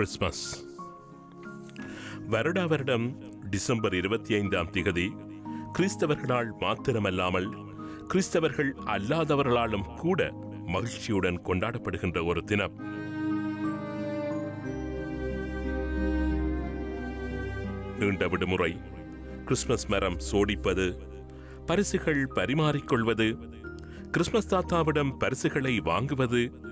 Christmas வருடா வருடம் December இருபத்தி ஐந்தாம் திகதி கிறிஸ்தவர்களால் மாத்திரமல்லாமல் கிறிஸ்தவர்கள் அல்லாதவர்களாலும் கூட மகிழ்ச்சியுடன் கொண்டாடப்படுகின்ற ஒரு தினம். நீண்ட விடுமுறை கிறிஸ்மஸ் மரம் சோடிப்பது பரிசுகள் பரிமாறிக்கொள்வது கிறிஸ்மஸ் தாத்தாவிடம் பரிசுகளை வாங்குவது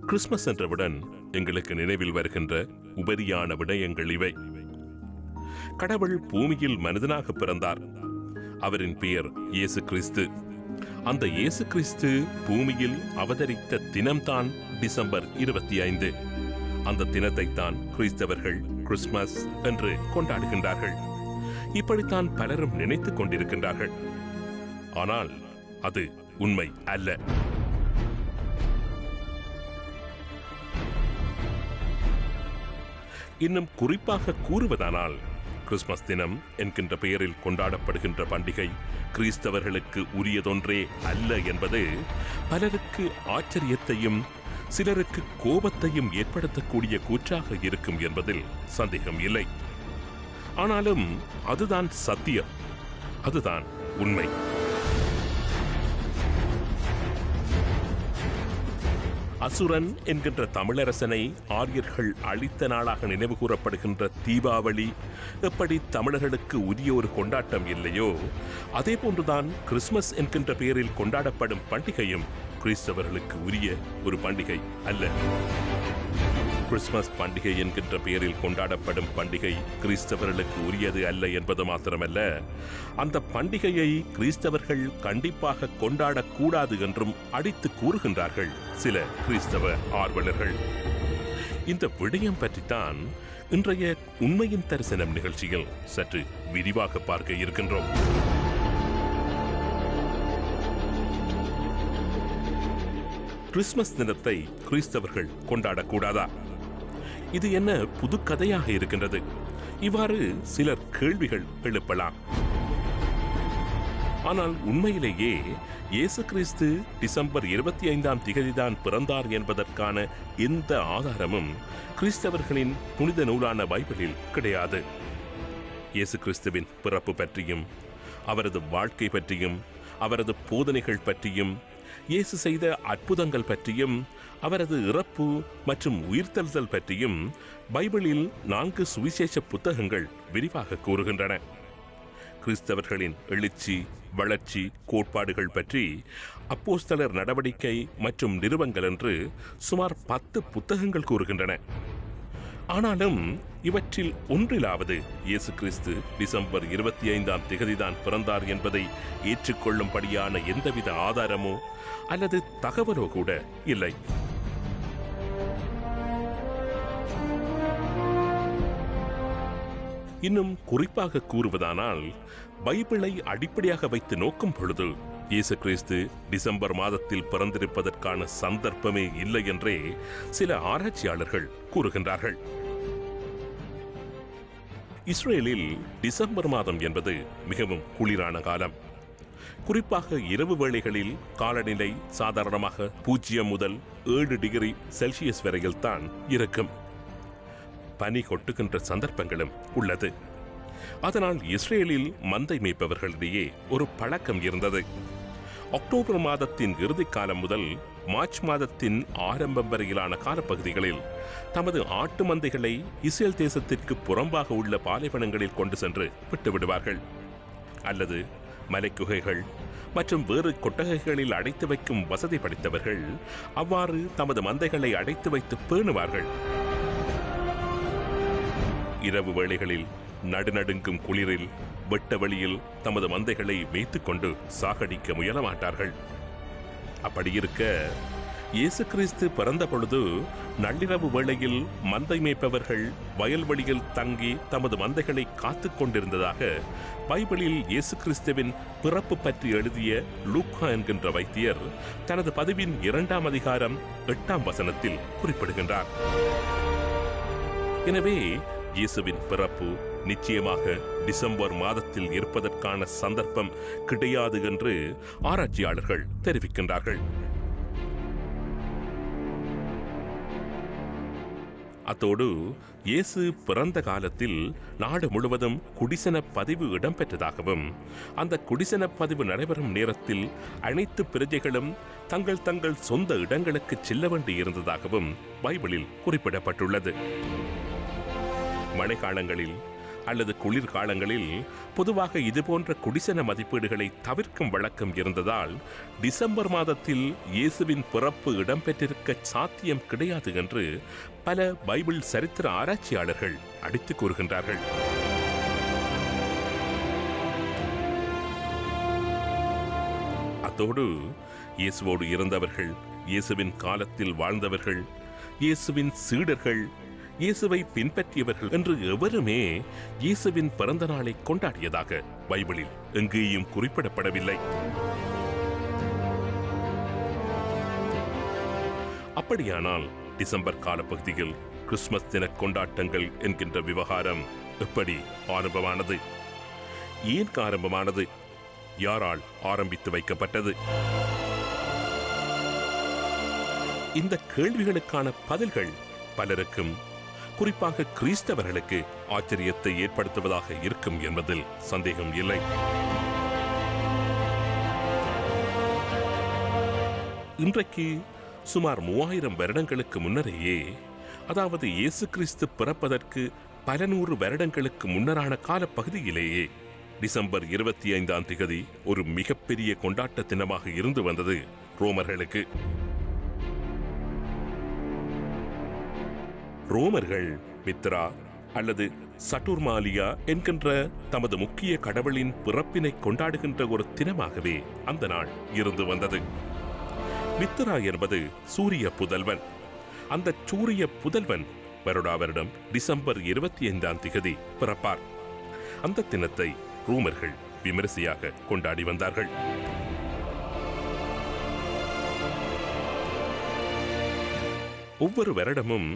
கிறிஸ்மஸ் என்றவுடன் எங்களுக்கு நினைவில் வருகின்ற உபரியான விடயங்கள் இவை. கடவுள் பூமியில் மனிதனாக பிறந்தார். அவரின் பெயர் இயேசு கிறிஸ்து அந்த இயேசு கிறிஸ்து பூமியில் அவதரித்த தினம்தான் டிசம்பர் இருபத்தி ஐந்து அந்த தினத்தைத்தான் கிறிஸ்தவர்கள் கிறிஸ்மஸ் என்று கொண்டாடுகின்றார்கள். இப்படித்தான் பலரும் நினைத்துக் கொண்டிருக்கின்றார்கள். ஆனால் அது உண்மை அல்ல. இன்னும் குறிப்பாக கூறுவதானால் கிறிஸ்மஸ் தினம் என்கின்ற பெயரில் கொண்டாடப்படுகின்ற பண்டிகை கிறிஸ்தவர்களுக்கு உரியதொன்றே அல்ல என்பது பலருக்கு ஆச்சரியத்தையும் சிலருக்கு கோபத்தையும் ஏற்படுத்தக்கூடிய கூற்றாக இருக்கும் என்பதில் சந்தேகம் இல்லை. ஆனாலும் அதுதான் சத்தியம். அதுதான் உண்மை. அசுரன் என்கின்ற தமிழரசனை ஆரியர்கள் அழித்த நாளாக நினைவு கூறப்படுகின்ற தீபாவளி எப்படி தமிழர்களுக்கு உரிய ஒரு கொண்டாட்டம் இல்லையோ அதே போன்றுதான் கிறிஸ்மஸ் என்கின்ற பெயரில் கொண்டாடப்படும் பண்டிகையும் கிறிஸ்தவர்களுக்கு உரிய ஒரு பண்டிகை அல்ல. கிறிஸ்துமஸ் பண்டிகை என்கின்ற பெயரில் கொண்டாடப்படும் பண்டிகை கிறிஸ்தவர்களுக்கு உரியது அல்ல என்பது மாத்திரமல்ல. அந்த பண்டிகையை கிறிஸ்தவர்கள் கண்டிப்பாக கொண்டாடக்கூடாது என்றும் அடித்து கூறுகின்றார்கள் சில கிறிஸ்தவ ஆர்வலர்கள். இந்த விடயம் பற்றித்தான் இன்றைய உண்மையின் தரிசனம் நிகழ்ச்சியில் சற்று விரிவாக பார்க்க இருக்கின்றோம். கிறிஸ்துமஸ் தினத்தை கிறிஸ்தவர்கள் கொண்டாடக்கூடாதா? இது என்ன புது கதையாக இருக்கின்றது? இவ்வாறு சிலர் கேள்விகள் எழுப்பலாம். ஆனால் உண்மையிலேயே இயேசு கிறிஸ்து டிசம்பர் இருபத்தி ஐந்தாம் திகதிதான் பிறந்தார் என்பதற்கான எந்த ஆதாரமும் கிறிஸ்தவர்களின் புனித நூலான பைபிளில் கிடையாது. இயேசு கிறிஸ்துவின் பிறப்பு பற்றியும் அவரது வாழ்க்கை பற்றியும் அவரது போதனைகள் பற்றியும் இயேசு செய்த அற்புதங்கள் பற்றியும் அவரது இறப்பு மற்றும் உயிர்த்தெழுதல் பற்றியும் பைபிளில் நான்கு சுவிசேஷ புத்தகங்கள் விரிவாக கூறுகின்றன. கிறிஸ்தவர்களின் எழுச்சி வளர்ச்சி கோட்பாடுகள் பற்றி அப்போஸ்தலர் நடவடிக்கை மற்றும் நிறுவங்கள் என்று சுமார் பத்து புத்தகங்கள் கூறுகின்றன. ஆனாலும் இவற்றில் ஒன்றிலாவது இயேசு கிறிஸ்து டிசம்பர் இருபத்தி ஐந்தாம் திகதிதான் பிறந்தார் என்பதை ஏற்றுக்கொள்ளும்படியான எந்தவித ஆதாரமோ அல்லது தகவலோ கூட இல்லை. இன்னும் குறிப்பாக கூறுவதானால் பைபிளை அடிப்படையாக வைத்து நோக்கும் பொழுது இயேசு கிறிஸ்து டிசம்பர் மாதத்தில் பிறந்திருப்பதற்கான சந்தர்ப்பமே இல்லை என்றே சில ஆராய்ச்சியாளர்கள் கூறுகின்றார்கள். இஸ்ரேலில் டிசம்பர் மாதம் என்பது மிகவும் குளிரான காலம். குறிப்பாக இரவு வேளைகளில் காலநிலை சாதாரணமாக பூஜ்ஜியம் முதல் ஏழு டிகிரி செல்சியஸ் வரையில் தான் இருக்கும். பனி கொட்டுகின்ற சந்தர்ப்பங்களும் உள்ளது. அதனால் இஸ்ரேலில் மந்தை மேய்ப்பவர்களிடையே ஒரு பழக்கம் இருந்தது. அக்டோபர் மாதத்தின் இறுதி காலம் முதல் மார்ச் மாதத்தின் ஆரம்பம் வரையிலான காலப்பகுதிகளில் தமது ஆட்டு மந்தைகளை இஸ்ரேல் தேசத்திற்கு புறம்பாக உள்ள பாலைவனங்களில் கொண்டு சென்று விட்டுவிடுவார்கள் அல்லது மலைக்குகைகள் மற்றும் வேறு கொட்டகைகளில் அடைத்து வைக்கும் வசதி படைத்தவர்கள் அவ்வாறு தமது மந்தைகளை அடைத்து வைத்து பேணுவார்கள். இரவு வேளைகளில் நடுநடுங்கும் குளிரில் வெட்ட வழியில் தமது மந்தைகளை மேய்த்துக் கொண்டு சாகடிக்க முயல மாட்டார்கள் அப்படி இருக்க இயேசு கிறிஸ்து பிறந்த பொழுது நள்ளிரவு வேளையில் மந்தை மேய்ப்பவர்கள் வயல்வெளியில் தங்கி தமது மந்தைகளை காத்துக் கொண்டிருந்ததாக பைபிளில் இயேசு கிறிஸ்துவின் பிறப்பு பற்றி எழுதிய லூக்கா என்கின்ற வைத்தியர் தனது பதிவின் இரண்டாம் அதிகாரம் எட்டாம் வசனத்தில் குறிப்பிடுகின்றார். எனவே இயேசுவின் பிறப்பு நிச்சயமாக டிசம்பர் மாதத்தில் இருப்பதற்கான சந்தர்ப்பம் கிடையாது என்று ஆராய்ச்சியாளர்கள் தெரிவிக்கின்றார்கள். அத்தோடு இயேசு பிறந்த காலத்தில் நாடு முழுவதும் குடிசன பதிவு இடம்பெற்றதாகவும் அந்த குடிசன பதிவு நடைபெறும் நேரத்தில் அனைத்து பிரஜைகளும் தங்கள் தங்கள் சொந்த இடங்களுக்கு செல்ல வேண்டியிருந்ததாகவும் பைபிளில் குறிப்பிடப்பட்டுள்ளது. மழைக்காலங்களில் அல்லது குளிர்காலங்களில் பொதுவாக இதுபோன்ற குடிசன மதிப்பீடுகளை தவிர்க்கும் வழக்கம் இருந்ததால் டிசம்பர் மாதத்தில் இயேசுவின் பிறப்பு இடம்பெற்றிருக்க சாத்தியம் கிடையாது என்று பல பைபிள் சரித்திர ஆராய்ச்சியாளர்கள் அடித்துக் கூறுகின்றார்கள். அத்தோடு இயேசுவோடு இருந்தவர்கள் இயேசுவின் காலத்தில் வாழ்ந்தவர்கள் இயேசுவின் சீடர்கள் இயேசுவை பின்பற்றியவர்கள் என்று எவருமே இயேசுவின் பிறந்த நாளை கொண்டாடியதாக பைபிளில் எங்கேயும் குறிப்பிடப்படவில்லை. அப்படியானால் டிசம்பர் காலப்பகுதியில் கிறிஸ்துமஸ் தின கொண்டாட்டங்கள் என்கின்ற விவகாரம் எப்படி ஆரம்பமானது? ஏன் ஆரம்பமானது? யாரால் ஆரம்பித்து வைக்கப்பட்டது? இந்த கேள்விகளுக்கான பதில்கள் பலருக்கும் குறிப்பாக கிறிஸ்தவர்களுக்கு ஆச்சரியத்தை ஏற்படுத்துவதாக இருக்கும் என்பதில் சந்தேகம் இல்லை. இன்றைக்கு சுமார் மூவாயிரம் வருடங்களுக்கு முன்னரேயே அதாவது இயேசு கிறிஸ்து பிறப்பதற்கு பல நூறு வருடங்களுக்கு முன்னரான காலப்பகுதியிலேயே டிசம்பர் இருபத்தி ஐந்தாம் திகதி ஒரு மிகப்பெரிய கொண்டாட்ட தினமாக இருந்து வந்தது ரோமர்களுக்கு. ரோமர்கள் மித்ரா அல்லது சட்டுர்மாலியா என்கின்ற தமது முக்கிய கடவுளின் பிறப்பினை கொண்டாடுகின்ற ஒரு தினமாகவே அந்த நாள் இருந்து வந்தது. மித்ரா என்பது சூரிய புதல்வன். அந்த சூரிய புதல்வன் வருடா வருடம் டிசம்பர் இருபத்தி ஐந்தாம் திகதி பிறப்பார். அந்த தினத்தை ரூமர்கள் விமரிசையாக கொண்டாடி வந்தார்கள். ஒவ்வொரு வருடமும்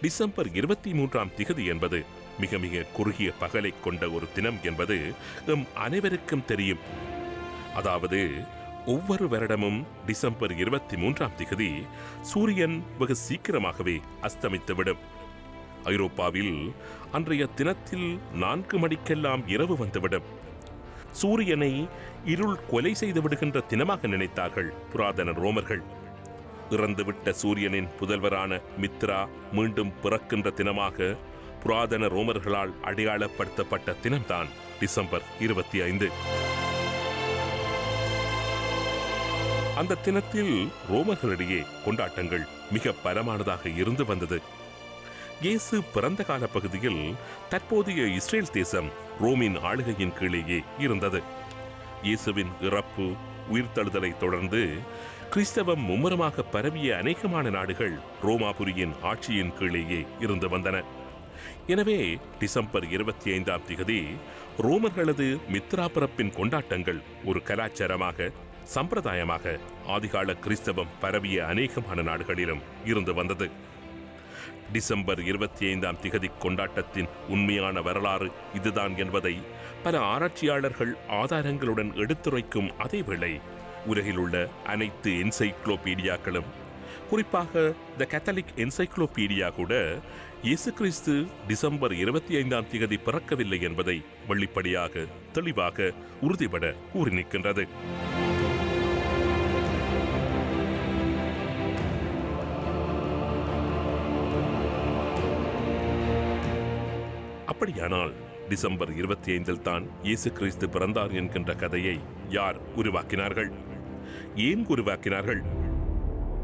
டிசம்பர் இருபத்தி மூன்றாம் திகதி என்பது மிக மிக குறுகிய பகலை கொண்ட ஒரு தினம் என்பது எம் அனைவருக்கும் தெரியும். அதாவது ஒவ்வொரு வருடமும் டிசம்பர் இருபத்தி மூன்றாம் திகதி சூரியன் வெகு சீக்கிரமாகவே அஸ்தமித்துவிடும். ஐரோப்பாவில் அன்றைய தினத்தில் நான்கு மணிக்கெல்லாம் இரவு வந்துவிடும். சூரியனை இருள் கொலை செய்து விடுகின்ற தினமாக நினைத்தார்கள் புராதன ரோமர்கள். இறந்துவிட்ட சூரியனின் புதல்வரான மித்ரா மீண்டும் பிறக்கின்ற தினமாக புராதன ரோமர்களால் அடையாளப்படுத்தப்பட்ட தினம்தான் டிசம்பர் இருபத்தி ஐந்து. அந்த தினத்தில் ரோமர்களிடையே கொண்டாட்டங்கள் மிக பலமானதாக இருந்து வந்தது. இயேசு பிறந்த கால பகுதியில் தற்போதைய இஸ்ரேல் தேசம் ரோமின் ஆளுகையின் கீழேயே இருந்தது. இயேசுவின் இறப்பு உயிர்த்தழுதலை தொடர்ந்து கிறிஸ்தவம் மும்முரமாக பரவிய அநேகமான நாடுகள் ரோமாபுரியின் ஆட்சியின் கீழேயே இருந்து வந்தன. எனவே டிசம்பர் இருபத்தி ஐந்தாம் திகதி ரோமர்களது மித்ரா பிறப்பின் கொண்டாட்டங்கள் ஒரு கலாச்சாரமாக சம்பிரதாயமாக ஆதிகால கிறிஸ்தவம் பரவிய அநேகமான நாடுகளிலும் இருந்து வந்தது. டிசம்பர் இருபத்தி ஐந்தாம் திகதி கொண்டாட்டத்தின் உண்மையான வரலாறு இதுதான் என்பதை பல ஆராய்ச்சியாளர்கள் ஆதாரங்களுடன் எடுத்துரைக்கும் அதேவேளை உலகில் உள்ள அனைத்து என்சைக்ளோபீடியாக்களும் குறிப்பாக த கேத்தலிக் என்சைக்ளோபீடியா கூட இயேசு கிறிஸ்து டிசம்பர் இருபத்தி ஐந்தாம் திகதி பிறக்கவில்லை என்பதை வெளிப்படையாக தெளிவாக உறுதிபட கூறி நிற்கின்றது அப்படியானால் டிசம்பர் இருபத்தி ஐந்தில் தான் இயேசு கிறிஸ்து பிறந்தார் என்கின்ற கதையை யார் உருவாக்கினார்கள்? ஏன் உருவாக்கினார்கள்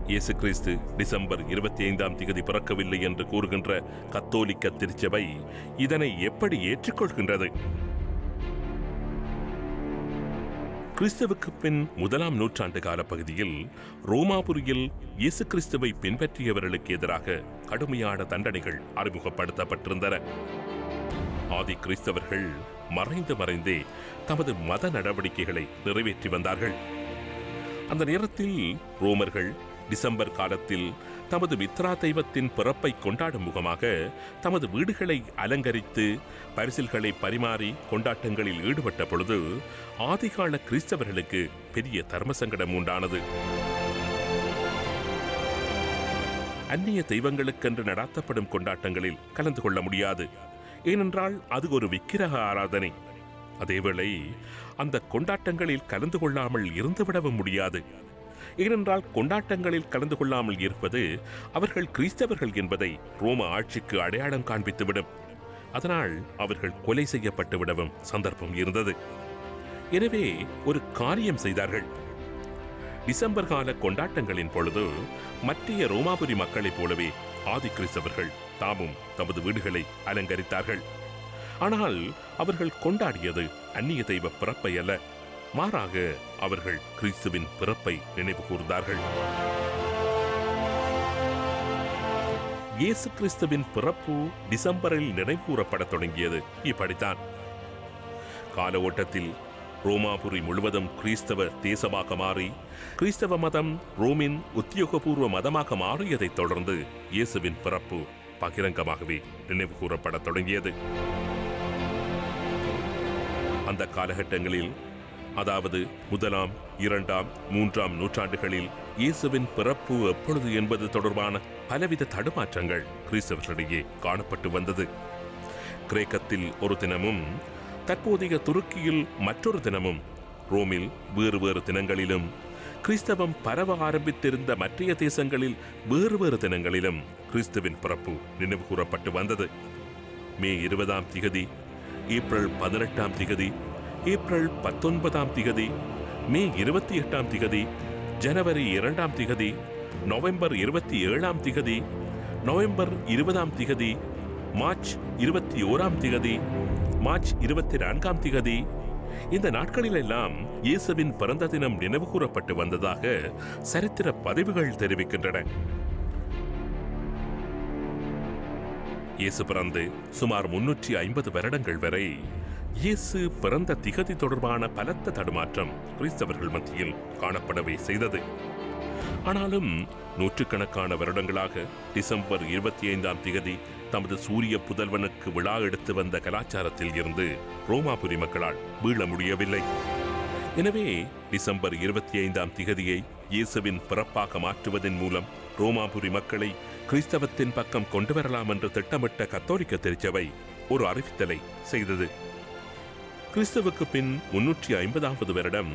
இயேசு கிறிஸ்து டிசம்பர் இருபத்தி ஐந்தாம் திகதி பிறக்கவில்லை என்று கூறுகின்ற கத்தோலிக்க திருச்சபை இதனை எப்படி ஏற்றுக்கொள்கின்றது? கிறிஸ்துவுக்கு பின் முதலாம் நூற்றாண்டு கால பகுதியில் ரோமாபுரியில் இயேசு கிறிஸ்துவை பின்பற்றியவர்களுக்கு எதிராக கடுமையான தண்டனைகள் அறிமுகப்படுத்தப்பட்டிருந்தன. ஆதி கிறிஸ்தவர்கள் மறைந்து மறைந்தே தமது மத நடவடிக்கைகளை நிறைவேற்றி வந்தார்கள். அந்த நேரத்தில் ரோமர்கள் டிசம்பர் காலத்தில் தமது மித்ரா தெய்வத்தின் பிறப்பை கொண்டாடும் முகமாக தமது வீடுகளை அலங்கரித்து பரிசில்களை பரிமாறி கொண்டாட்டங்களில் ஈடுபட்ட பொழுது ஆதிகால கிறிஸ்தவர்களுக்கு பெரிய தர்ம சங்கடம் உண்டானது. அந்நிய தெய்வங்களுக்கென்று நடாத்தப்படும் கொண்டாட்டங்களில் கலந்து கொள்ள முடியாது. ஏனென்றால் அது ஒரு விக்கிரக ஆராதனை. அதேவேளை அந்த கொண்டாட்டங்களில் கலந்து கொள்ளாமல் இருந்துவிடவும் முடியாது. ஏனென்றால் கொண்டாட்டங்களில் கலந்து கொள்ளாமல் இருப்பது அவர்கள் கிறிஸ்தவர்கள் என்பதை ரோம ஆட்சிக்கு அடையாளம் காண்பித்துவிடும் அதனால் அவர்கள் கொலை செய்யப்பட்டு விடவும் சந்தர்ப்பம் இருந்தது. எனவே ஒரு காரியம் செய்தார்கள். டிசம்பர் கால கொண்டாட்டங்களின் பொழுது மற்றைய ரோமாபுரி மக்களைப் போலவே ஆதி கிறிஸ்தவர்கள் தாமும் தமது வீடுகளை அலங்கரித்தார்கள். ஆனால் அவர்கள் கொண்டாடியது அந்நிய தெய்வ பிறப்பை அல்ல மாறாக அவர்கள் கிறிஸ்துவின் பிறப்பை நினைவு கூர்ந்தார்கள். இயேசு கிறிஸ்துவின் பிறப்பு டிசம்பரில் நினைவுகூரப்படத் தொடங்கியது. இப்படித்தான். கால ஓட்டத்தில் ரோமாபுரி முழுவதும் கிறிஸ்தவ தேசமாக மாறி கிறிஸ்தவ மதம் ரோமின் உத்தியோகபூர்வ மதமாக மாறியதைத் தொடர்ந்து இயேசுவின் பிறப்பு பகிரங்கமாகவே நினைவு கூறப்பட தொடங்கியது. அந்த காலகட்டங்களில் அதாவது முதலாம் இரண்டாம் மூன்றாம் நூற்றாண்டுகளில் இயேசுவின் பிறப்பு எப்பொழுது என்பது தொடர்பான பலவித தடுமாற்றங்கள் கிறிஸ்தவர்களிடையே காணப்பட்டு வந்தது. கிரேக்கத்தில் ஒரு தினமும் தற்போதைய துருக்கியில் மற்றொரு தினமும் ரோமில் வேறு வேறு தினங்களிலும் கிறிஸ்தவம் பரவ ஆரம்பித்திருந்த மற்றைய தேசங்களில் வேறு வேறு தினங்களிலும் கிறிஸ்துவின் பிறப்பு நினைவு கூறப்பட்டு வந்தது. மே இருபதாம் திகதி ஏப்ரல் பதினெட்டாம் திகதி ஏப்ரல் பத்தொன்பதாம் திகதி மே இருபத்தி எட்டாம் திகதி ஜனவரி இரண்டாம் திகதி நவம்பர் இருபத்தி ஏழாம் திகதி நவம்பர் இருபதாம் திகதி மார்ச் இருபத்தி ஓராம் திகதி மார்ச் இருபத்தி நான்காம் திகதி. இந்த நாட்களிலெல்லாம் இயேசுவின் பிறந்த தினம் நினைவு கூறப்பட்டு வந்ததாக சரித்திர பதிவுகள் தெரிவிக்கின்றன. இயேசு பிறந்து சுமார் முன்னூற்றி ஐம்பது வருடங்கள் வரை இயேசு பிறந்த திகதி தொடர்பான பலத்த தடுமாற்றம் கிறிஸ்தவர்கள் மத்தியில் காணப்படவே செய்தது. ஆனாலும் நூற்றுக்கணக்கான வருடங்களாக டிசம்பர் இருபத்தி ஐந்தாம் திகதி தமது சூரிய புதல்வனுக்கு விழா எடுத்து வந்த கலாச்சாரத்தில் இருந்து ரோமாபுரி மக்களால் வீழ முடியவில்லை. எனவே டிசம்பர் இருபத்தி ஐந்தாம் திகதியை இயேசுவின் பிறப்பாக மாற்றுவதன் மூலம் ரோமாபுரி மக்களை கிறிஸ்தவத்தின் பக்கம் கொண்டு வரலாம் என்று திட்டமிட்ட கத்தோலிக்க திருச்சபை ஒரு அறிவித்தலை செய்தது. கிறிஸ்துவுக்கு பின் முன்னூற்றி ஐம்பதாவது வருடம்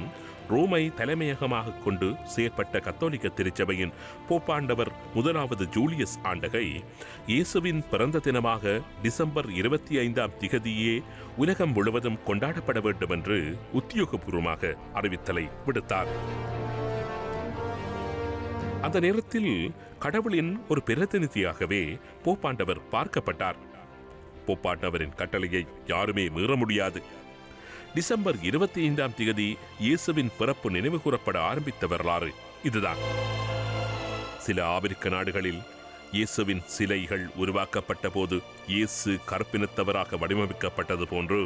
ரோமை தலைமையகமாக கொண்டு செயற்பட்ட கத்தோலிக்க திருச்சபையின் போப்பாண்டவர் முதலாவது ஜூலியஸ் ஆண்டகை இயேசுவின் பிறந்த தினமாக டிசம்பர் இருபத்தி ஐந்தாம் திகதியே உலகம் முழுவதும் கொண்டாடப்பட வேண்டும் என்று உத்தியோகபூர்வமாக அறிவித்தலை விடுத்தார். அந்த நேரத்தில் கடவுளின் ஒரு பிரதிநிதியாகவே போப்பாண்டவர் பார்க்கப்பட்டார். போப்பாண்டவரின் கட்டளையை யாருமே மீற முடியாது. டிசம்பர் இருபத்தி ஐந்தாம் தேதி இயேசுவின் பிறப்பு நினைவு கூறப்பட ஆரம்பித்த வரலாறு இதுதான். சில ஆப்பிரிக்க நாடுகளில் இயேசுவின் சிலைகள் உருவாக்கப்பட்ட போது இயேசு கற்பினத்தவராக வடிவமைக்கப்பட்டது போன்று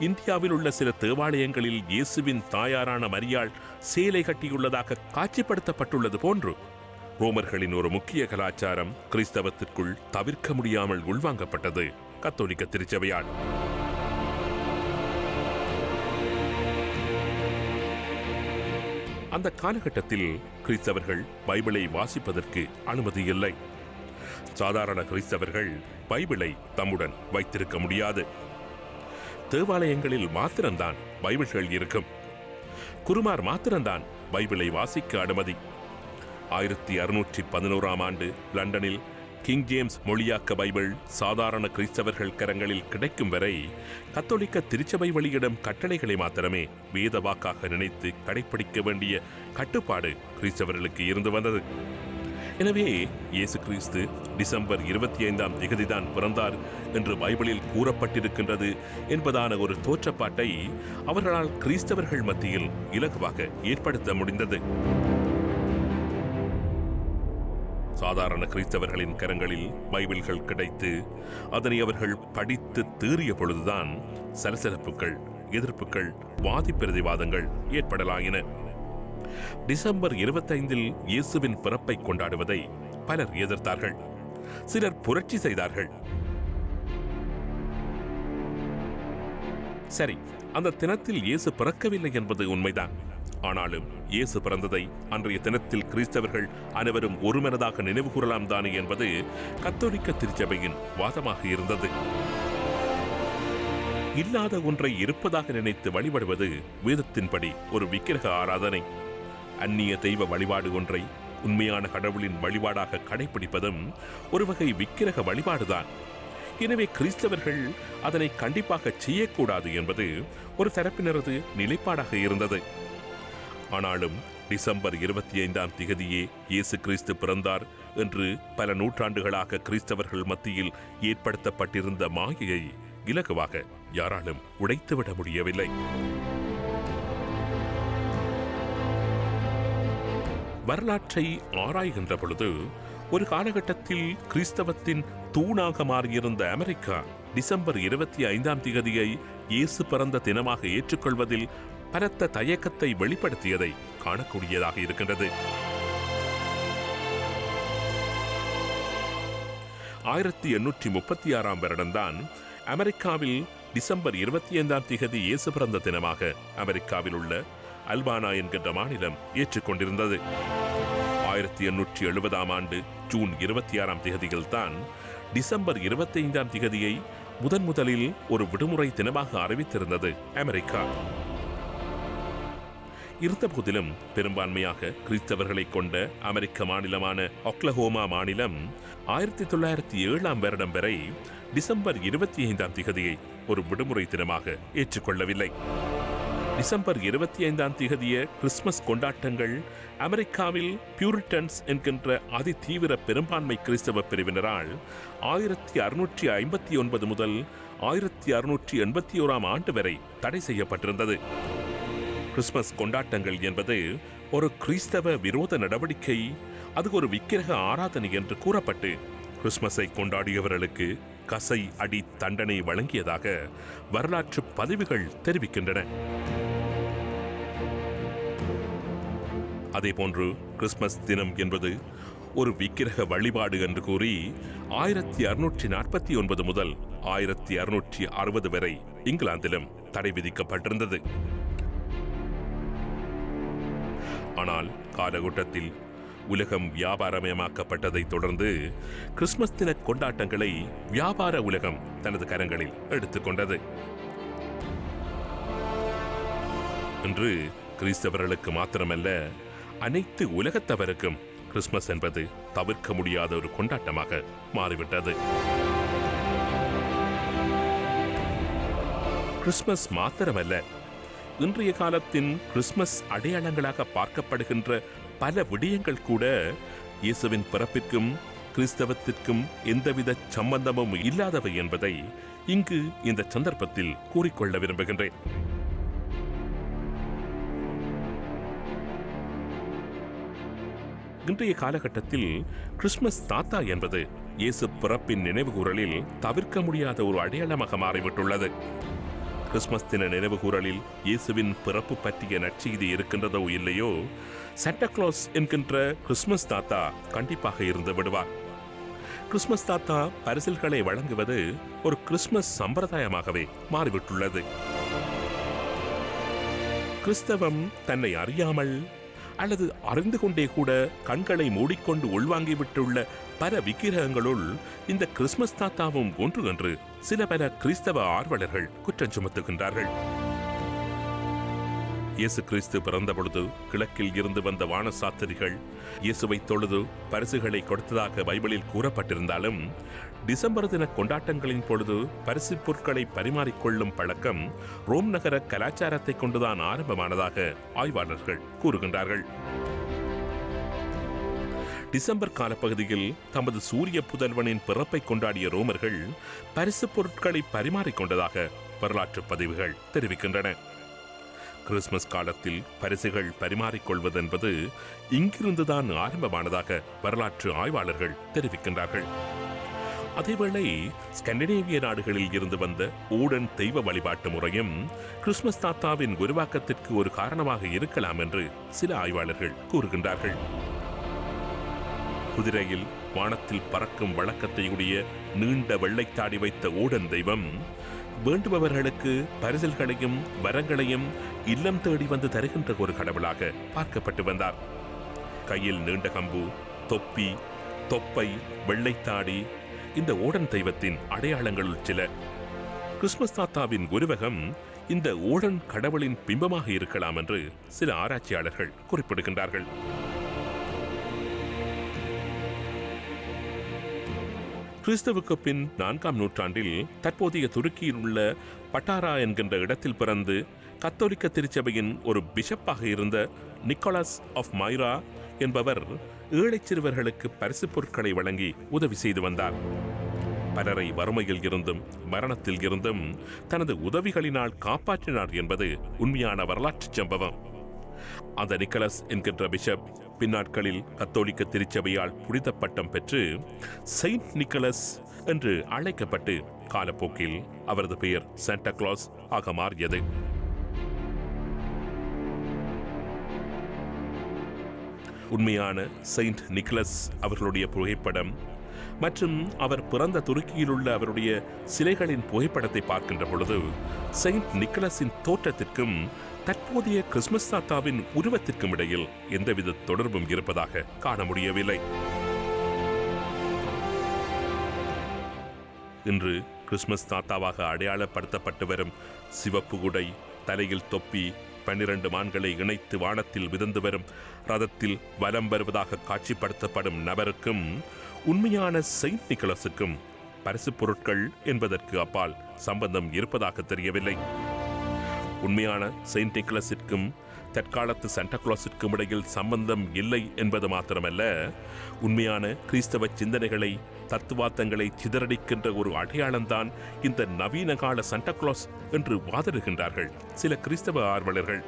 இந்தியாவில் உள்ள சில தேவாலயங்களில் இயேசுவின் தாயாரான மரியாள் சேலை கட்டியுள்ளதாக காட்சிப்படுத்தப்பட்டுள்ளது போன்று ரோமர்களின் ஒரு முக்கிய கலாச்சாரம் கிறிஸ்தவத்திற்குள் தவிர்க்க முடியாமல் உள்வாங்கப்பட்டது. கத்தோலிக்க திருச்சபையால். அந்த காலகட்டத்தில் கிறிஸ்தவர்கள் பைபிளை வாசிப்பதற்கு அனுமதி இல்லை. சாதாரண கிறிஸ்தவர்கள் பைபிளை தம்முடன் வைத்திருக்க முடியாது. தேவாலயங்களில் மாத்திரம்தான் பைபிள்கள் இருக்கும். குருமார் மாத்திரம்தான் பைபிளை வாசிக்க அனுமதி. ஆயிரத்தி அறுநூற்றி பதினோராம் ஆண்டு லண்டனில் கிங் ஜேம்ஸ் மொழியாக்க பைபிள் சாதாரண கிறிஸ்தவர்கள் கரங்களில் கிடைக்கும் வரை கத்தோலிக்க திருச்சபை வெளியிடும் கட்டளைகளை மாத்திரமே வேத வாக்காக நினைத்து கடைப்பிடிக்க வேண்டிய கட்டுப்பாடு கிறிஸ்தவர்களுக்கு இருந்து வந்தது. எனவே இயேசு கிறிஸ்து டிசம்பர் இருபத்தி ஐந்தாம் திகதிதான் பிறந்தார் என்று பைபிளில் கூறப்பட்டிருக்கின்றது என்பதான ஒரு தோற்றப்பாட்டை அவர்களால் கிறிஸ்தவர்கள் மத்தியில் இலகுவாக ஏற்படுத்த முடிந்தது. சாதாரண கிறிஸ்தவர்களின் கரங்களில் பைபிள்கள் கிடைத்து அதனை அவர்கள் படித்து தீறிய பொழுதுதான் சலசலப்புகள் எதிர்ப்புகள் வாதி பிரதிவாதங்கள் ஏற்படலாயின. டிசம்பர் இருபத்தைந்தில் இயேசுவின் பிறப்பை கொண்டாடுவதை பலர் எதிர்த்தார்கள். சிலர் புரட்சி செய்தார்கள். சரி அந்த தினத்தில் இயேசு பிறக்கவில்லை என்பது உண்மைதான். ஆனாலும் இயேசு பிறந்ததை அன்றைய தினத்தில் கிறிஸ்தவர்கள் அனைவரும் ஒருமனதாக நினைவு கூறலாம் தானே என்பது கத்தோலிக்க திருச்சபையின் வாதமாக இருந்தது. இல்லாத ஒன்றை இருப்பதாக நினைத்து வழிபடுவது வேதத்தின்படி ஒரு விக்கிரக ஆராதனை. அந்நிய தெய்வ வழிபாடு ஒன்றை உண்மையான கடவுளின் வழிபாடாக கடைபிடிப்பதும் ஒரு வகை விக்கிரக வழிபாடுதான். எனவே கிறிஸ்தவர்கள் அதனை கண்டிப்பாக செய்யக்கூடாது என்பது ஒரு தரப்பினரது நிலைப்பாடாக இருந்தது. ஆனாலும் டிசம்பர் இருபத்தி ஐந்தாம் திகதியே இயேசு கிறிஸ்து பிறந்தார் என்று பல நூற்றாண்டுகளாக கிறிஸ்தவர்கள் மத்தியில் ஏற்படுத்தப்பட்டிருந்த மாயையை இலகுவாக யாராலும் உடைத்துவிட முடியவில்லை. வரலாற்றை ஆராய்கின்ற பொழுது ஒரு காலகட்டத்தில் கிறிஸ்தவத்தின் தூணாக மாறியிருந்த அமெரிக்கா டிசம்பர் இருபத்தி ஐந்தாம் திகதியை இயேசு பிறந்த தினமாக ஏற்றுக்கொள்வதில் பலத்த தயக்கத்தை வெளிப்படுத்தியதை காணக்கூடியதாக இருக்கின்றது. ஆயிரத்தி எண்ணூற்றி முப்பத்தி ஆறாம் வருடம்தான் அமெரிக்காவில் டிசம்பர் இருபத்தி ஐந்தாம் திகதி இயேசு பிறந்த தினமாக அமெரிக்காவில் உள்ள அல்பானா என்கின்ற மாநிலம் ஏற்றுக்கொண்டிருந்தது. ஆயிரத்தி எண்ணூற்றி எழுபதாம் ஆண்டு ஜூன் இருபத்தி ஆறாம் திகதியில் தான் டிசம்பர் இருபத்தி ஐந்தாம் திகதியை முதன் முதலில் ஒரு விடுமுறை தினமாக அறிவித்திருந்தது அமெரிக்கா. இருந்தபோதிலும் பெரும்பான்மையாக கிறிஸ்தவர்களை கொண்ட அமெரிக்க மாநிலமான ஒக்லஹோமா மாநிலம் ஆயிரத்தி தொள்ளாயிரத்தி ஏழாம் வருடம் வரை டிசம்பர் இருபத்தி ஐந்தாம் திகதியை ஒரு விடுமுறை தினமாக ஏற்றுக்கொள்ளவில்லை. டிசம்பர் இருபத்தி ஐந்தாம் திகதிய கிறிஸ்துமஸ் கொண்டாட்டங்கள் அமெரிக்காவில் பியூரிட்டன்ஸ் என்கின்ற அதிதீவிர பெரும்பான்மை கிறிஸ்தவ பிரிவினரால் ஆயிரத்தி அறுநூற்றி ஐம்பத்தி ஒன்பது முதல் ஆயிரத்தி அறுநூற்றி எண்பத்தி ஓராம் ஆண்டு வரை தடை செய்யப்பட்டிருந்தது. கிறிஸ்துமஸ் கொண்டாட்டங்கள் என்பது ஒரு கிறிஸ்தவ விரோத நடவடிக்கை அது ஒரு விக்கிரக ஆராதனை என்று கூறப்பட்டு கிறிஸ்துமஸை கொண்டாடியவர்களுக்கு கசை அடி தண்டனை வழங்கியதாக வரலாற்று பதிவுகள் தெரிவிக்கின்றன. அதேபோன்று கிறிஸ்துமஸ் தினம் என்பது ஒரு விக்கிரக வழிபாடு என்று கூறி ஆயிரத்தி அறுநூற்றி நாற்பத்தி ஒன்பது முதல் ஆயிரத்தி அறுநூற்றி அறுபது வரை இங்கிலாந்திலும் தடை விதிக்கப்பட்டிருந்தது. ஆனால் காலகட்டத்தில் உலகம் வியாபாரமயமாக்கப்பட்டதைத் தொடர்ந்து கிறிஸ்துமஸ் தின கொண்டாட்டங்களை வியாபார உலகம் தனது கரங்களில் எடுத்துக்கொண்டது. இன்று கிறிஸ்தவர்களுக்கு மாத்திரமல்ல அனைத்து உலகத்தவருக்கும் கிறிஸ்துமஸ் என்பது தவிர்க்க முடியாத ஒரு கொண்டாட்டமாக மாறிவிட்டது. கிறிஸ்துமஸ் மாத்திரமல்ல இன்றைய காலத்தின் கிறிஸ்துமஸ் அடையாளங்களாக பார்க்கப்படுகின்ற பல விடயங்கள் கூட இயேசுவின் பிறப்பிற்கும் கிறிஸ்தவத்திற்கும் எந்தவித சம்பந்தமும் இல்லாதவை என்பதை இங்கு இந்த சந்தர்ப்பத்தில் கூறிக்கொள்ள விரும்புகின்றேன். இன்றைய காலகட்டத்தில் கிறிஸ்துமஸ் தாத்தா என்பது இயேசு பிறப்பின் நினைவுகூரலில் தவிர்க்க முடியாத ஒரு அடையாளமாக மாறிவிட்டுள்ளது. கிறிஸ்மஸ் தின நினைவுகூரலில் இயேசுவின் பிறப்பு பற்றிய நற்செய்தி இருக்கின்றதோ இல்லையோ? சாண்டக்ளாஸ் என்கின்ற கிறிஸ்துமஸ் தாத்தா கண்டிப்பாக இருந்து விடுவார். கிறிஸ்துமஸ் தாத்தா பரிசில்களை வழங்குவது ஒரு கிறிஸ்துமஸ் சம்பிரதாயமாகவே மாறிவிட்டுள்ளது. கிறிஸ்தவம் தன்னை அறியாமல் அல்லது அறிந்து கொண்டே கூட கண்களை மூடிக்கொண்டு உள்வாங்கிவிட்டுள்ள பல விக்கிரகங்களுள் இந்த கிறிஸ்துமஸ் தாத்தாவும் ஒன்று என்று சில பல கிறிஸ்தவ ஆர்வலர்கள் குற்றம் சுமத்துகின்றார்கள். இயேசு கிறிஸ்து பிறந்த பொழுது கிழக்கில் இருந்து வந்த வானசாத்திரிகள் இயேசுவை தொழுது பரிசுகளை கொடுத்ததாக பைபிளில் கூறப்பட்டிருந்தாலும் டிசம்பர் தின கொண்டாட்டங்களின் பொழுது பரிசு பொருட்களை பரிமாறிக்கொள்ளும் பழக்கம் ரோம் நகர கலாச்சாரத்தை கொண்டுதான் ஆரம்பமானதாக ஆய்வாளர்கள் கூறுகின்றார்கள். டிசம்பர் காலப்பகுதியில் தமது சூரிய புதல்வனின் பிறப்பை கொண்டாடிய ரோமர்கள் பரிசு பொருட்களை பரிமாறிக்கொண்டதாக வரலாற்று பதிவுகள் தெரிவிக்கின்றன. கிறிஸ்துமஸ் காலத்தில் பரிசுகள் பரிமாறிக்கொள்வதென்பது இங்கிருந்துதான் ஆரம்பமானதாக வரலாற்று ஆய்வாளர்கள் தெரிவிக்கின்றார்கள். அதேவேளை ஸ்கண்டினேவிய நாடுகளில் இருந்து வந்த ஊடன் தெய்வ வழிபாட்டு முறையும் கிறிஸ்துமஸ் தாத்தாவின் உருவாக்கத்திற்கு ஒரு காரணமாக இருக்கலாம் என்று சில ஆய்வாளர்கள் கூறுகின்றார்கள். குதிரையில் வானத்தில் பறக்கும் வழக்கத்தை உடைய நீண்ட வெள்ளைத்தாடி வைத்த ஊடன் தெய்வம் வேண்டுபவர்களுக்கு பரிசல்களையும் வரங்களையும் இல்லம் தேடி வந்து தருகின்ற ஒரு கடவுளாக பார்க்கப்பட்டு வந்தார். கையில் நீண்ட கம்பு தொப்பி தொப்பை வெள்ளைத்தாடி இந்த ஓடன் தெய்வத்தின் அடையாளங்களுள் சில. கிறிஸ்துமஸ் தாத்தாவின் உருவகம் இந்த ஓடன் கடவுளின் பிம்பமாக இருக்கலாம் என்று சில ஆராய்ச்சியாளர்கள் குறிப்பிடுகின்றார்கள். கிறிஸ்துவுக்கு பின் நான்காம் நூற்றாண்டில் தற்போதைய துருக்கியில் உள்ள பட்டாரா என்கின்ற இடத்தில் பிறந்து கத்தோலிக்க திருச்சபையின் ஒரு பிஷப்பாக இருந்த நிக்கோலாஸ் ஆஃப் மைரா என்பவர் ஏழைச் சிறுவர்களுக்கு பரிசுப் பொருட்களை வழங்கி உதவி செய்து வந்தார். பலரை வறுமையில் இருந்தும் மரணத்தில் இருந்தும் தனது உதவிகளினால் காப்பாற்றினார் என்பது உண்மையான வரலாற்றுச் சம்பவம். அந்த நிக்கலஸ் என்கின்ற பிஷப் பின்னாட்களில் கத்தோலிக்க திருச்சபையால் புனித பட்டம் பெற்று செயின்ட் நிக்கலஸ் என்று அழைக்கப்பட்டு காலப்போக்கில் அவரது பெயர் சாண்டா கிளாஸ் ஆக மாறியது. உண்மையான செயின்ட் நிக்கலஸ் அவர்களுடைய புகைப்படம் மற்றும் அவர் பிறந்த துருக்கியில் உள்ள அவருடைய சிலைகளின் புகைப்படத்தை பார்க்கின்ற பொழுது செயின்ட் நிக்கலஸின் தோற்றத்திற்கும் தற்போதைய கிறிஸ்துமஸ் தாத்தாவின் உருவத்திற்கும் இடையில் எந்தவித தொடர்பும் இருப்பதாக காண முடியவில்லை. இன்று கிறிஸ்துமஸ் தாத்தாவாக அடையாளப்படுத்தப்பட்டு வரும் சிவப்பு குடை தலையில் தொப்பி பன்னிரண்டு மான்களை இணைத்து வானத்தில் மிதந்து வரும். ரதத்தில் வலம் வருவதாக காட்சிப்படுத்தப்படும் நபருக்கும் உண்மையான செயின்ட் நிக்கலஸுக்கும் பரிசு பொருட்கள் என்பதற்கு அப்பால் சம்பந்தம் இருப்பதாக தெரியவில்லை. உண்மையான செயின்ட் நிக்கலஸிற்கும் தற்காலத்து சண்டக்ளாஸிற்கும் இடையில் சம்பந்தம் இல்லை என்பது மாத்திரமல்ல உண்மையான கிறிஸ்தவ சிந்தனைகளை தத்துவார்த்தங்களை சிதறடிக்கின்ற ஒரு அடையாளம்தான் இந்த நவீன கால சண்டக்ளாஸ் என்று வாதிடுகின்றார்கள். சில கிறிஸ்தவ ஆர்வலர்கள்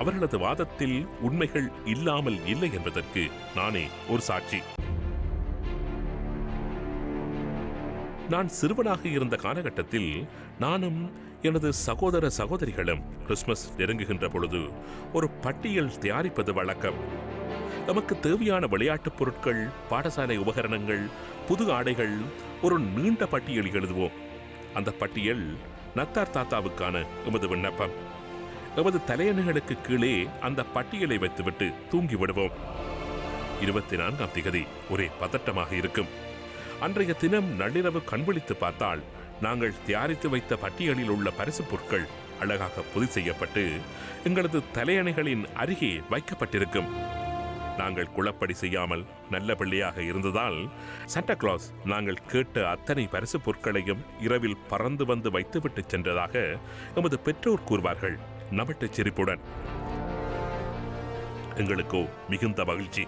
அவர்களது வாதத்தில் உண்மைகள் இல்லாமல் இல்லை என்பதற்கு நானே ஒரு சாட்சி. நான் சிறுவனாக இருந்த காலகட்டத்தில் நானும் எனது சகோதர சகோதரிகளும் கிறிஸ்துமஸ் நெருங்குகின்ற பொழுது ஒரு பட்டியல் தயாரிப்பது வழக்கம். நமக்கு தேவையான விளையாட்டுப் பொருட்கள் பாடசாலை உபகரணங்கள் புது ஆடைகள் ஒரு நீண்ட பட்டியல் எழுதுவோம். அந்த பட்டியல் நத்தார் தாத்தாவுக்கான எமது விண்ணப்பம். எமது தலையணைகளுக்கு கீழே அந்த பட்டியலை வைத்துவிட்டு தூங்கி விடுவோம் இருபத்தி நான்காம் திகதி ஒரே பதட்டமாக இருக்கும். அன்றைய தினம் நள்ளிரவு கண்விழித்து பார்த்தால் நாங்கள் தயாரித்து வைத்த பட்டியலில் உள்ள பரிசுப் பொருட்கள் அழகாக பொதி செய்யப்பட்டு எங்களது தலையணைகளின் அருகே வைக்கப்பட்டிருக்கும். நாங்கள் குளப்படி செய்யாமல் நல்ல பிள்ளையாக இருந்ததால் சாண்டா கிளாஸ் நாங்கள் கேட்ட அத்தனை பரிசு பொருட்களையும் இரவில் பறந்து வந்து வைத்துவிட்டு சென்றதாக எமது பெற்றோர் கூறுவார்கள். நமட்டு சிரிப்புடன். எங்களுக்கோ மிகுந்த மகிழ்ச்சி.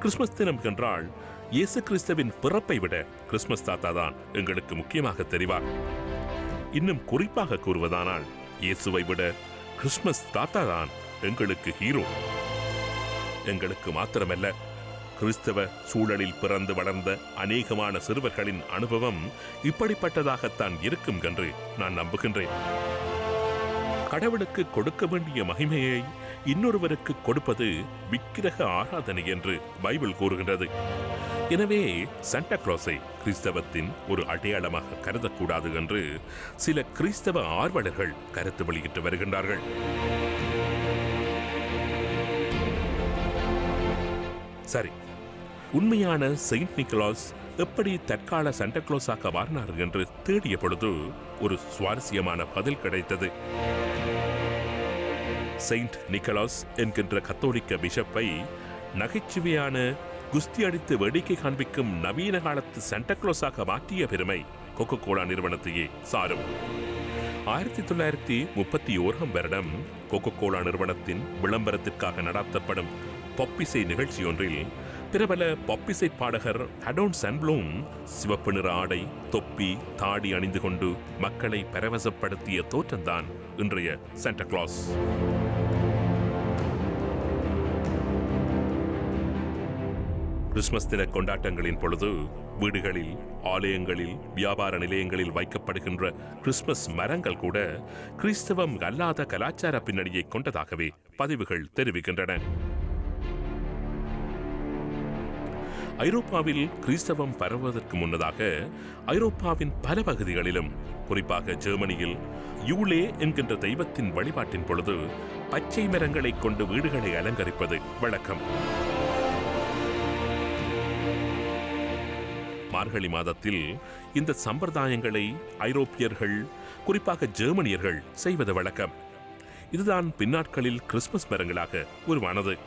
கிறிஸ்துமஸ் தினம் என்றால் இயேசு கிறிஸ்துவின் பிறப்பை விட கிறிஸ்துமஸ் தாத்தா தான் எங்களுக்கு முக்கியமாக தெரிவார். இன்னும் குறிப்பாக கூறுவதானால் இயேசுவை விட கிறிஸ்துமஸ் தாத்தா தான் எங்களுக்கு ஹீரோ. எங்களுக்கு மாத்திரமல்ல. கிறிஸ்தவ சூழலில் பிறந்து வளர்ந்த அநேகமான சிறுவர்களின் அனுபவம் இப்படிப்பட்டதாகத்தான் இருக்கும் என்று நான் நம்புகின்றேன். கடவுளுக்கு கொடுக்க வேண்டிய மகிமையை இன்னொருவருக்கு கொடுப்பது விக்கிரக ஆராதனை என்று பைபிள் கூறுகின்றது. எனவே சாண்டா கிறிஸ்தவத்தின் ஒரு அடையாளமாக கருதக்கூடாது என்று சில கிறிஸ்தவ ஆர்வலர்கள் கருத்து வெளியிட்டு வருகின்றார்கள். சரி. உண்மையான செயின்ட் நிக்கலாஸ் எப்படி தற்கால சண்டக்ளோஸாக கிளாஸாக மாறினார் என்று தேடிய பொழுது ஒரு சுவாரஸ்யமான பதில் கிடைத்தது. செயின்ட் நிக்கலாஸ் என்கின்ற கத்தோலிக்க பிஷப்பை நகைச்சுவையான குஸ்தி அடித்து வேடிக்கை காண்பிக்கும் நவீன காலத்து சாண்டா மாற்றிய பெருமை கொக்கோ கோலா நிறுவனத்தையே சாரும். ஆயிரத்தி தொள்ளாயிரத்தி முப்பத்தி ஓராம் வருடம் கொக்கோ கோலா நிறுவனத்தின் விளம்பரத்திற்காக நடாத்தப்படும் பொப்பிசை நிகழ்ச்சி ஒன்றில் பிரபல பொப்பிசை பாடகர் அடோன் சன்ப்ளூம் சிவப்பு நிற ஆடை தொப்பி தாடி அணிந்து கொண்டு மக்களை பரவசப்படுத்திய தோற்றம்தான் இன்றைய சாண்டா கிளாஸ் கிறிஸ்துமஸ் தின கொண்டாட்டங்களின் பொழுது வீடுகளில் ஆலயங்களில் வியாபார நிலையங்களில் வைக்கப்படுகின்ற கிறிஸ்துமஸ் மரங்கள் கூட கிறிஸ்தவம் அல்லாத கலாச்சார பின்னணியை கொண்டதாகவே பதிவுகள் தெரிவிக்கின்றன. ஐரோப்பாவில் கிறிஸ்தவம் பரவுவதற்கு முன்னதாக ஐரோப்பாவின் பல பகுதிகளிலும் குறிப்பாக ஜெர்மனியில் யூலே என்கின்ற தெய்வத்தின் வழிபாட்டின் பொழுது பச்சை மரங்களைக் கொண்டு வீடுகளை அலங்கரிப்பது வழக்கம். மார்கழி மாதத்தில் இந்த சம்பிரதாயங்களை ஐரோப்பியர்கள் குறிப்பாக ஜெர்மனியர்கள் செய்வது வழக்கம். இதுதான் பின்னாட்களில் கிறிஸ்துமஸ் மரங்களாக உருவானது.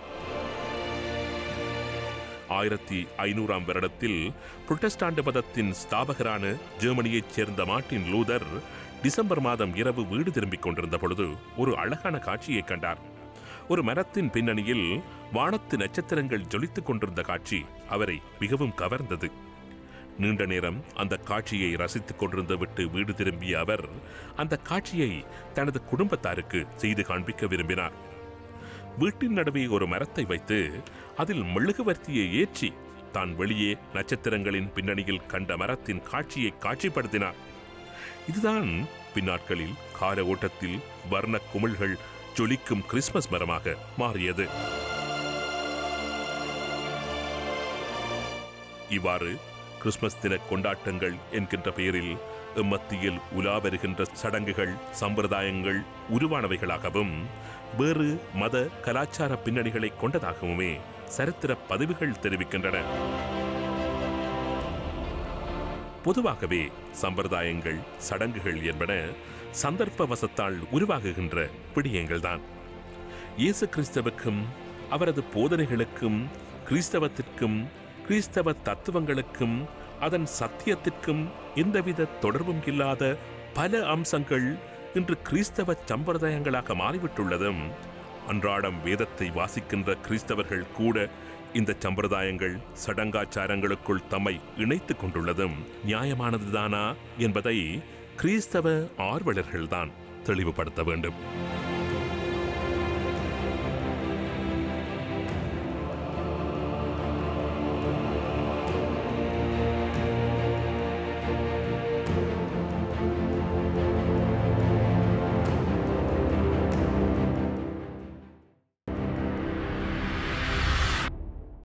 ஆயிரத்தி ஐநூறாம் வருடத்தில் புரொட்டஸ்டாண்ட் மதத்தின் ஸ்தாபகரான ஜெர்மனியைச் சேர்ந்த மார்ட்டின் லூதர் டிசம்பர் மாதம் இரவு வீடு திரும்பிக் கொண்டிருந்த பொழுது ஒரு அழகான காட்சியை கண்டார். ஒரு மரத்தின் பின்னணியில் வானத்து நட்சத்திரங்கள் ஜொலித்துக் கொண்டிருந்த காட்சி அவரை மிகவும் கவர்ந்தது. நீண்ட நேரம் அந்த காட்சியை ரசித்துக் கொண்டிருந்த விட்டு வீடு திரும்பிய அவர் அந்த காட்சியை தனது குடும்பத்தாருக்கு செய்து காண்பிக்க விரும்பினார். வீட்டின் நடுவே ஒரு மரத்தை வைத்து அதில் மெழுகுவர்த்தியை ஏற்றி தான் வெளியே நட்சத்திரங்களின் பின்னணியில் கண்ட மரத்தின் காட்சியை காட்சிப்படுத்தினார். இதுதான் பின்னாட்களில் கார ஓட்டத்தில் வர்ண குமிழ்கள் ஜொலிக்கும் கிறிஸ்மஸ் மரமாக மாறியது. இவ்வாறு கிறிஸ்மஸ் தின கொண்டாட்டங்கள் என்கின்ற பெயரில் மத்தியில் உலா வருகின்ற சடங்குகள் சம்பிரதாயங்கள் உருவானவைகளாகவும் வேறு மத கலாச்சார பின்னணிகளை கொண்டதாகவுமே சரித்திர பதிவுகள் தெரிவிக்கின்றன. பொதுவாகவே சம்பிரதாயங்கள் சடங்குகள் என்பன சந்தர்ப்ப வசத்தால் உருவாகுகின்ற விடயங்கள்தான். இயேசு கிறிஸ்தவுக்கும் அவரது போதனைகளுக்கும் கிறிஸ்தவத்திற்கும் கிறிஸ்தவ தத்துவங்களுக்கும் அதன் சத்தியத்திற்கும் எந்தவித தொடர்பும் இல்லாத பல அம்சங்கள் இன்று கிறிஸ்தவ சம்பிரதாயங்களாக மாறிவிட்டுள்ளதும் அன்றாடம் வேதத்தை வாசிக்கின்ற கிறிஸ்தவர்கள் கூட இந்த சம்பிரதாயங்கள் சடங்காச்சாரங்களுக்குள் தம்மை இணைத்துக் கொண்டுள்ளதும் நியாயமானதுதானா என்பதை கிறிஸ்தவ ஆர்வலர்கள்தான் தெளிவுபடுத்த வேண்டும்.